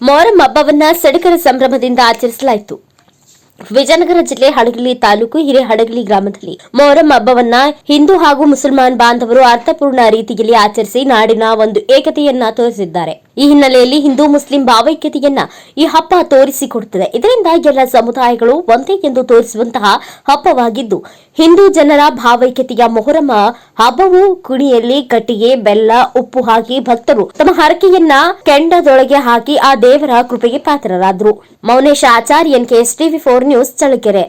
ಮೊಹರಂ ಹಬ್ಬವನ್ನ ಸಡಗರ ಸಂಭ್ರಮದಿಂದ ಆಚರಿಸಲಾಯಿತು. ವಿಜಯನಗರ ಜಿಲ್ಲೆ ಹಡಗಲಿ ತಾಲೂಕು ಹಿರೇಹಡಗಲಿ ಗ್ರಾಮದಲ್ಲಿ ಮೊಹರಂ ಹಬ್ಬವನ್ನ ಹಿಂದೂ ಹಾಗೂ ಮುಸಲ್ಮಾನ್ ಬಾಂಧವರು ಅರ್ಥಪೂರ್ಣ ರೀತಿಯಲ್ಲಿ ಆಚರಿಸಿ ನಾಡಿನ ಒಂದು ಏಕತೆಯನ್ನ ತೋರಿಸಿದ್ದಾರೆ. ಈ ಹಿನ್ನೆಲೆಯಲ್ಲಿ ಹಿಂದೂ ಮುಸ್ಲಿಂ ಭಾವೈಕ್ಯತೆಯನ್ನ ಈ ಹಬ್ಬ ತೋರಿಸಿಕೊಡುತ್ತದೆ. ಇದರಿಂದ ಎಲ್ಲ ಸಮುದಾಯಗಳು ಒಂದೇ ಎಂದು ತೋರಿಸುವಂತಹ ಹಬ್ಬವಾಗಿದ್ದು, ಹಿಂದೂ ಜನರ ಭಾವೈಕ್ಯತೆಯ ಮೊಹರಂ ಹಬ್ಬವು ಕುಣಿಯಲ್ಲಿ ಕಟ್ಟಿಗೆ, ಬೆಲ್ಲ, ಉಪ್ಪು ಹಾಕಿ ಭಕ್ತರು ತಮ್ಮ ಹರಕೆಯನ್ನ ಕೆಂಡದೊಳಗೆ ಹಾಕಿ ಆ ದೇವರ ಕೃಪೆಗೆ ಪಾತ್ರರಾದರು. Mounesha Acharyan TV four news ചളിക്കരെ.